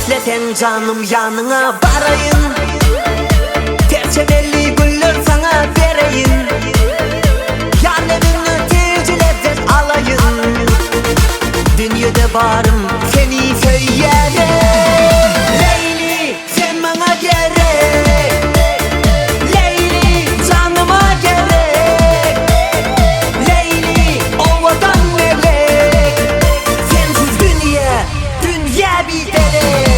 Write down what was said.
Hasletem canım yanına varayım. Terçemeli güller sana vereyim. Yarnemin öteci lezzet alayım. Dünyada varım seni söyleyerek Gabby did it.